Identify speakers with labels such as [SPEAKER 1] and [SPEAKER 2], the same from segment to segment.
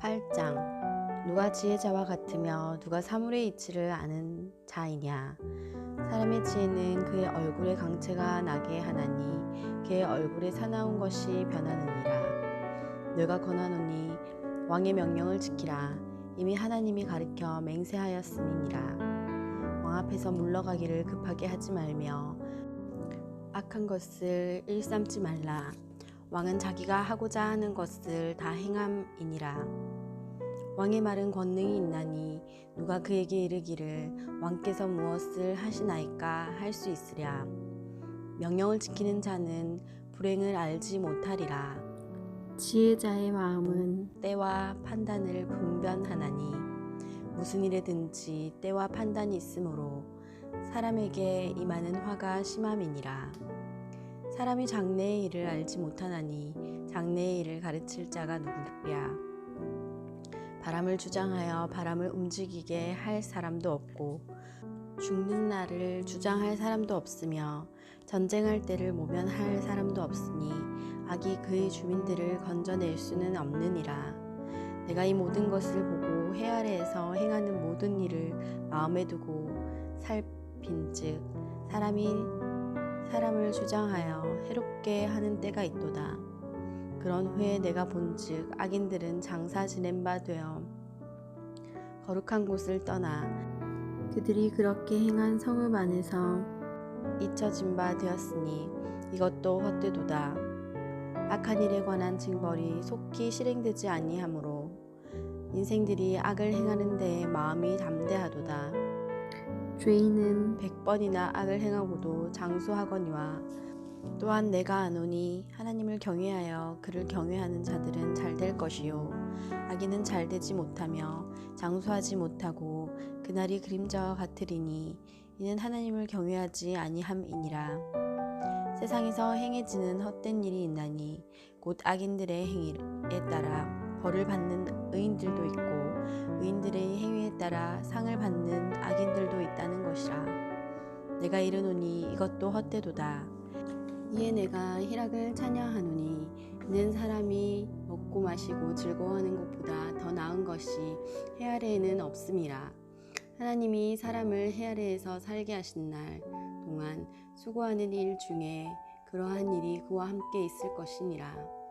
[SPEAKER 1] 8장. 누가 지혜자와 같으며 누가 사물의 이치를 아는 자이냐? 사람의 지혜는 그의 얼굴에 강체가 나게 하나니 그의 얼굴에 사나운 것이 변하느니라. 내가 권하노니 왕의 명령을 지키라. 이미 하나님이 가르쳐 맹세하였음이니라. 왕 앞에서 물러가기를 급하게 하지 말며 악한 것을 일삼지 말라 왕은 자기가 하고자 하는 것을 다 행함이니라. 왕의 말은 권능이 있나니 누가 그에게 이르기를 왕께서 무엇을 하시나이까 할 수 있으랴. 명령을 지키는 자는 불행을 알지 못하리라. 지혜자의 마음은 때와 판단을 분별하나니 무슨 일에든지 때와 판단이 있으므로 사람에게 임하는 화가 심함이니라 사람이 장래의 일을 알지 못하나니 장래의 일을 가르칠 자가 누구랴 바람을 주장하여 바람을 움직이게 할 사람도 없고 죽는 날을 주장할 사람도 없으며 전쟁할 때를 모면할 사람도 없으니 악이 그의 주민들을 건져낼 수는 없느니라. 내가 이 모든 것을 보고 해 아래에서 행하는 모든 일을 마음에 두고 살핀즉 사람이 사람을 주장하여 해롭게 하는 때가 있도다. 그런 후에 내가 본즉 악인들은 장사 지낸 바 되어 거룩한 곳을 떠나 그들이 그렇게 행한 성읍 안에서 잊혀진 바 되었으니 이것도 헛되도다. 악한 일에 관한 징벌이 속히 실행되지 아니하므로 인생들이 악을 행하는 데에 마음이 담대하도다 죄인은 백번이나 악을 행하고도 장수하거니와 또한 내가 아노니 하나님을 경외하여 그를 경외하는 자들은 잘 될 것이요. 악인은 잘 되지 못하며 장수하지 못하고 그날이 그림자와 같으리니 이는 하나님을 경외하지 아니함이니라. 세상에서 행해지는 헛된 일이 있나니 곧 악인들의 행위에 따라 벌을 받는 의인들도 있고 의인들의 행위에 따라 상을 받는 악인들도 있다는 것이라. 내가 이르노니 이것도 헛되도다. 이에 내가 희락을 찬양하노니 이는 사람이 먹고 마시고 즐거워하는 것보다 더 나은 것이 해 아래에는 없음이라. 하나님이 사람을 해 아래에서 살게 하신 날 동안 수고하는 일 중에 그러한 일이 그와 함께 있을 것이니라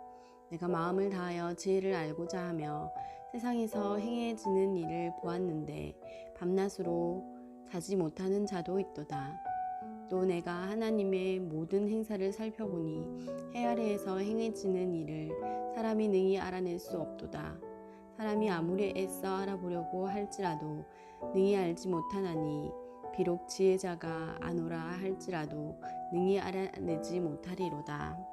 [SPEAKER 1] 내가 마음을 다하여 지혜를 알고자 하며 세상에서 행해지는 일을 보았는데 밤낮으로 자지 못하는 자도 있도다. 또 내가 하나님의 모든 행사를 살펴보니 해 아래에서 행해지는 일을 사람이 능히 알아낼 수 없도다. 사람이 아무리 애써 알아보려고 할지라도 능히 알지 못하나니 비록 지혜자가 아노라 할지라도 능히 알아내지 못하리로다.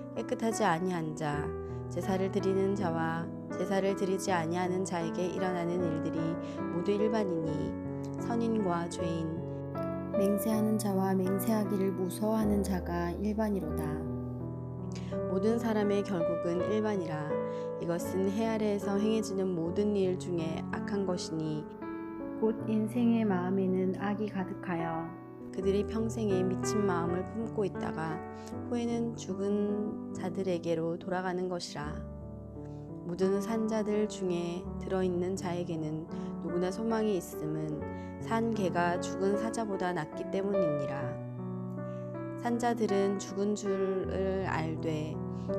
[SPEAKER 1] 깨끗하지 아니한 자 제사를 드리는 자와 제사를 드리지 아니하는 자에게 일어나는 일들이 모두 일반이니 선인과 죄인 맹세하는 자와 맹세하기를 무서워하는 자가 일반이로다. 모든 사람의 결국은 일반이라 이것은 해 아래에서 행해지는 모든 일 중에 악한 것이니 곧 인생의 마음에는 악이 가득하여 그들이 평생에 미친 마음을 품고 있다가 후에는 죽은 자들에게로 돌아가는 것이라. 모든 산자들 중에 들어있는 자에게는 누구나 소망이 있음은 산 개가 죽은 사자보다 낫기 때문이니라. 산자들은 죽은 줄을 알되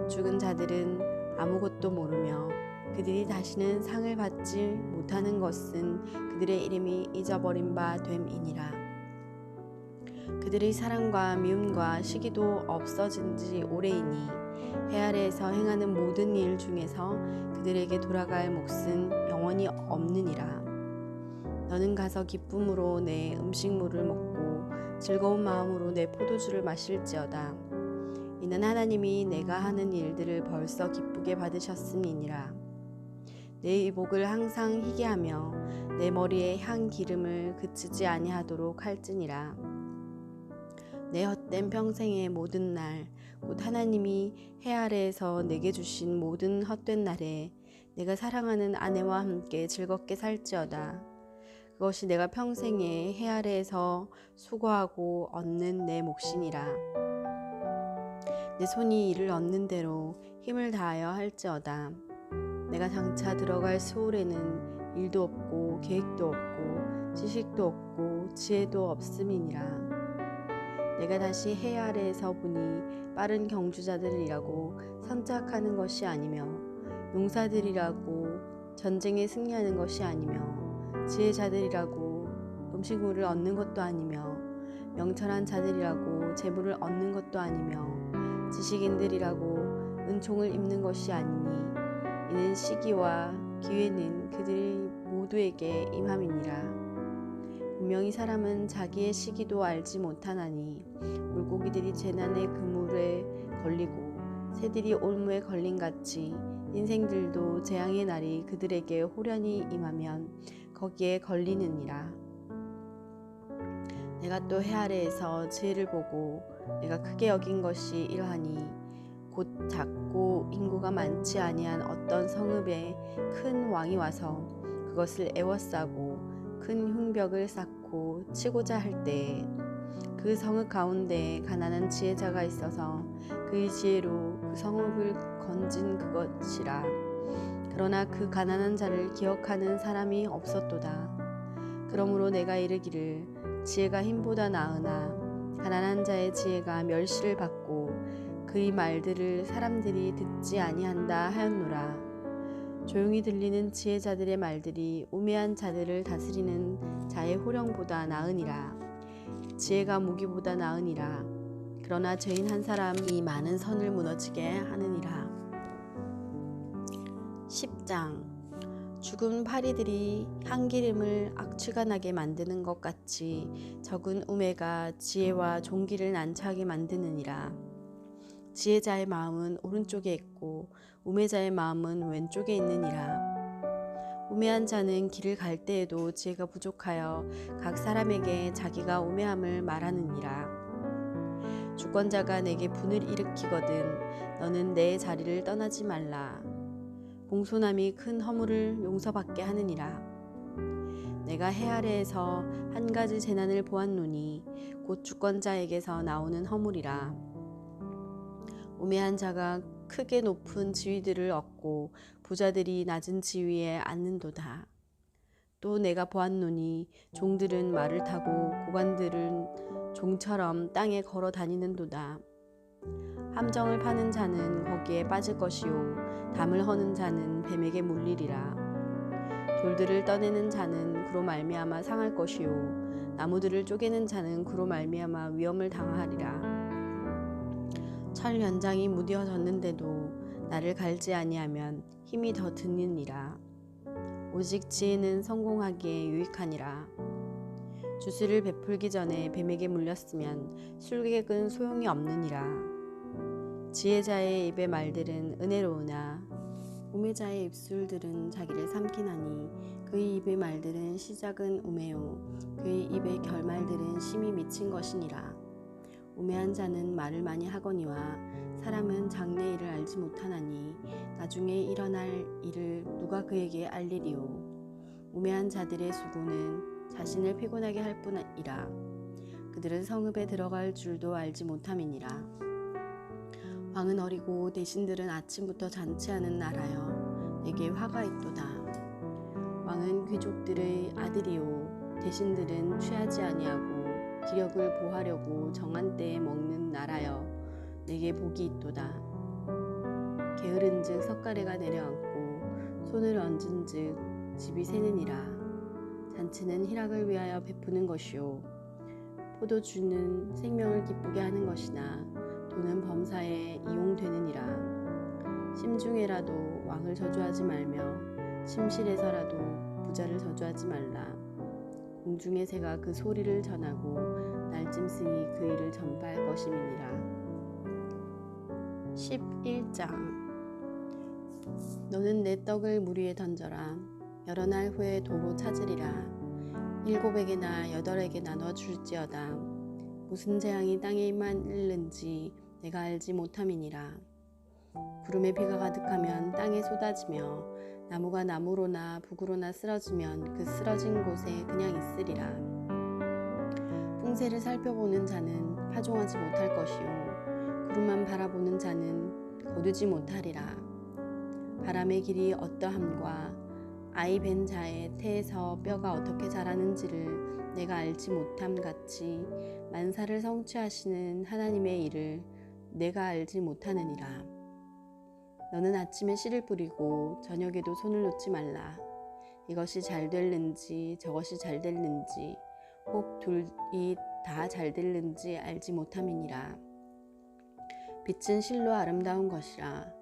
[SPEAKER 1] 죽은 자들은 아무것도 모르며 그들이 다시는 상을 받지 못하는 것은 그들의 이름이 잊어버린 바 됨이니라 그들의 사랑과 미움과 시기도 없어진 지 오래이니 해 아래에서 행하는 모든 일 중에서 그들에게 돌아갈 몫은 영원히 없느니라. 너는 가서 기쁨으로 내 음식물을 먹고 즐거운 마음으로 내 포도주를 마실지어다. 이는 하나님이 내가 하는 일들을 벌써 기쁘게 받으셨음이니라. 내 의복을 항상 희게 하며 내 머리에 향 기름을 그치지 아니하도록 할지니라 내 헛된 평생의 모든 날 곧 하나님이 해 아래에서 내게 주신 모든 헛된 날에 내가 사랑하는 아내와 함께 즐겁게 살지어다. 그것이 내가 평생에 해 아래에서 수고하고 얻는 내 몫이니라. 내 손이 이를 얻는 대로 힘을 다하여 할지어다. 내가 장차 들어갈 수월에는 일도 없고 계획도 없고 지식도 없고 지혜도 없음이니라 내가 다시 해 아래에서 보니 빠른 경주자들이라고 선착하는 것이 아니며 용사들이라고 전쟁에 승리하는 것이 아니며 지혜자들이라고 음식물을 얻는 것도 아니며 명철한 자들이라고 재물을 얻는 것도 아니며 지식인들이라고 은총을 입는 것이 아니니 이는 시기와 기회는 그들 모두에게 임함이니라 분명히 사람은 자기의 시기도 알지 못하나니 물고기들이 재난의 그물에 걸리고 새들이 올무에 걸린 같이 인생들도 재앙의 날이 그들에게 호련히 임하면 거기에 걸리느니라. 내가 또 해 아래에서 지혜를 보고 내가 크게 여긴 것이 이러하니 곧 작고 인구가 많지 아니한 어떤 성읍에 큰 왕이 와서 그것을 애워싸고 큰 흉벽을 쌓 고 치고자 할 때에 그 성읍 가운데 가난한 지혜자가 있어서 그의 지혜로 그 성읍을 건진 그것이라. 그러나 그 가난한 자를 기억하는 사람이 없었도다. 그러므로 내가 이르기를 지혜가 힘보다 나으나 가난한 자의 지혜가 멸시를 받고 그의 말들을 사람들이 듣지 아니한다 하였노라 조용히 들리는 지혜자들의 말들이 우매한 자들을 다스리는 자의 호령보다 나으니라. 지혜가 무기보다 나으니라. 그러나 죄인 한 사람이 많은 선을 무너지게 하느니라. 10장 죽은 파리들이 향기름을 악취가 나게 만드는 것 같이 적은 우매가 지혜와 종기를 난처하게 만드느니라. 지혜자의 마음은 오른쪽에 있고 우매자의 마음은 왼쪽에 있느니라. 우매한 자는 길을 갈 때에도 지혜가 부족하여 각 사람에게 자기가 우매함을 말하느니라. 주권자가 내게 분을 일으키거든 너는 내 자리를 떠나지 말라. 공손함이 큰 허물을 용서받게 하느니라. 내가 해 아래에서 한 가지 재난을 보았노니 곧 주권자에게서 나오는 허물이라. 우매한 자가 크게 높은 지위들을 얻고 부자들이 낮은 지위에 앉는도다. 또 내가 보았노니 종들은 말을 타고 고관들은 종처럼 땅에 걸어 다니는도다. 함정을 파는 자는 거기에 빠질 것이요 담을 허는 자는 뱀에게 물리리라. 돌들을 떠내는 자는 그로 말미암아 상할 것이요 나무들을 쪼개는 자는 그로 말미암아 위험을 당하리라. 철 연장이 무뎌졌는데도 나를 갈지 아니하면 힘이 더 드느니라. 오직 지혜는 성공하기에 유익하니라. 주스를 베풀기 전에 뱀에게 물렸으면 술객은 소용이 없느니라. 지혜자의 입의 말들은 은혜로우나 우매자의 입술들은 자기를 삼키나니 그의 입의 말들은 시작은 우매요 그의 입의 결말들은 심히 미친 것이니라. 우매한 자는 말을 많이 하거니와 사람은 장래 일을 알지 못하나니 나중에 일어날 일을 누가 그에게 알리리요 우매한 자들의 수고는 자신을 피곤하게 할 뿐이라. 그들은 성읍에 들어갈 줄도 알지 못함이니라. 왕은 어리고 대신들은 아침부터 잔치하는 나라여 내게 화가 있도다. 왕은 귀족들의 아들이요. 대신들은 취하지 아니하고 기력을 보하려고 정한 때에 먹는 나라여 내게 복이 있도다. 게으른즉 석가래가 내려앉고 손을 얹은즉 집이 새느니라. 잔치는 희락을 위하여 베푸는 것이요. 포도주는 생명을 기쁘게 하는 것이나 돈은 범사에 이용되느니라. 심중에라도 왕을 저주하지 말며 심실에서라도 부자를 저주하지 말라 공중의 새가 그 소리를 전하고 날짐승이 그 일을 전파할 것임이니라. 11장 너는 내 떡을 물 위에 던져라. 여러 날 후에 도로 찾으리라. 일곱에게나 여덟에게 나눠 줄지어다. 무슨 재앙이 땅에 임하는지 내가 알지 못함이니라. 구름에 비가 가득하면 땅에 쏟아지며 나무가 나무로나 북으로나 쓰러지면 그 쓰러진 곳에 그냥 있으리라. 풍세를 살펴보는 자는 파종하지 못할 것이요 구름만 바라보는 자는 거두지 못하리라. 바람의 길이 어떠함과 아이 벤 자의 태에서 뼈가 어떻게 자라는지를 내가 알지 못함 같이 만사를 성취하시는 하나님의 일을 내가 알지 못하느니라. 너는 아침에 씨를 뿌리고 저녁에도 손을 놓지 말라. 이것이 잘 될는지 저것이 잘 될는지 혹 둘이 다 잘 될는지 알지 못함이니라. 빛은 실로 아름다운 것이라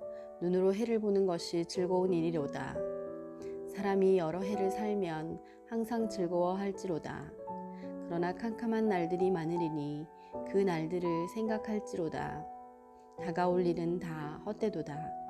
[SPEAKER 1] 눈으로 해를 보는 것이 즐거운 일이로다. 사람이 여러 해를 살면 항상 즐거워할지로다. 그러나 캄캄한 날들이 많으리니 그 날들을 생각할지로다. 다가올 일은 다 헛되도다.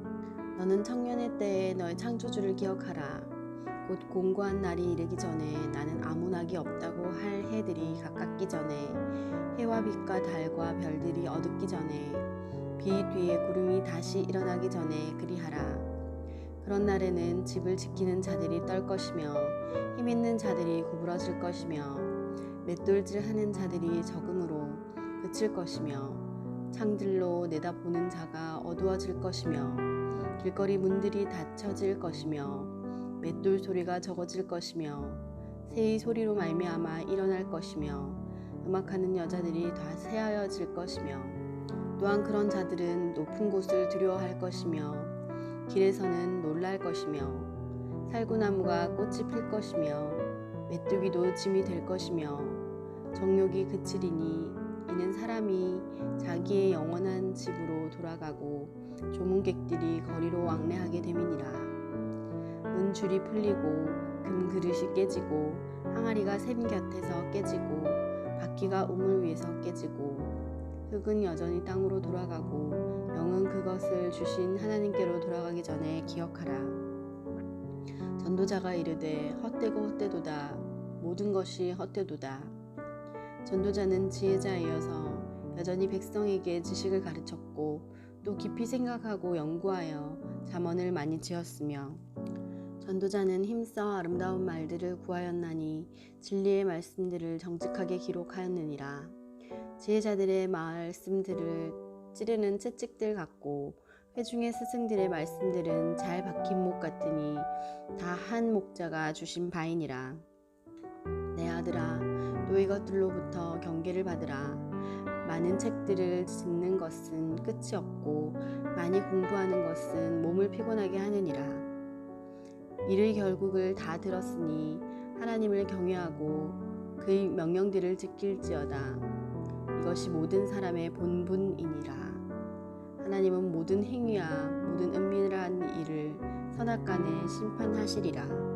[SPEAKER 1] 너는 청년의 때에 너의 창조주를 기억하라. 곧 공고한 날이 이르기 전에 나는 아무 낙이 없다고 할 해들이 가깝기 전에 해와 빛과 달과 별들이 어둡기 전에 비 뒤에 구름이 다시 일어나기 전에 그리하라. 그런 날에는 집을 지키는 자들이 떨 것이며 힘 있는 자들이 구부러질 것이며 맷돌질 하는 자들이 적음으로 그칠 것이며 창들로 내다보는 자가 어두워질 것이며 길거리 문들이 닫혀질 것이며 맷돌 소리가 적어질 것이며 새의 소리로 말미암아 일어날 것이며 음악하는 여자들이 다 새하여질 것이며 또한 그런 자들은 높은 곳을 두려워할 것이며 길에서는 놀랄 것이며 살구나무가 꽃이 필 것이며 메뚜기도 짐이 될 것이며 정욕이 그치리니 이는 사람이 자기의 영원한 집으로 돌아가고 조문객들이 거리로 왕래하게 됨이니라 은 줄이 풀리고 금 그릇이 깨지고 항아리가 샘 곁에서 깨지고 바퀴가 우물 위에서 깨지고 흙은 여전히 땅으로 돌아가고 영은 그것을 주신 하나님께로 돌아가기 전에 기억하라. 전도자가 이르되 헛되고 헛되도다 모든 것이 헛되도다. 전도자는 지혜자이어서 여전히 백성에게 지식을 가르쳤고 또 깊이 생각하고 연구하여 잠언을 많이 지었으며 전도자는 힘써 아름다운 말들을 구하였나니 진리의 말씀들을 정직하게 기록하였느니라. 지혜자들의 말씀들을 찌르는 채찍들 같고 회중의 스승들의 말씀들은 잘 박힌 목 같으니 다 한 목자가 주신 바이니라. 내 아들아, 또 이것들로부터 경계를 받으라. 많은 책들을 듣는 것은 끝이 없고 많이 공부하는 것은 몸을 피곤하게 하느니라. 이를 결국을 다 들었으니 하나님을 경외하고 그의 명령들을 지킬지어다. 이것이 모든 사람의 본분이니라. 하나님은 모든 행위와 모든 은밀한 일을 선악간에 심판하시리라.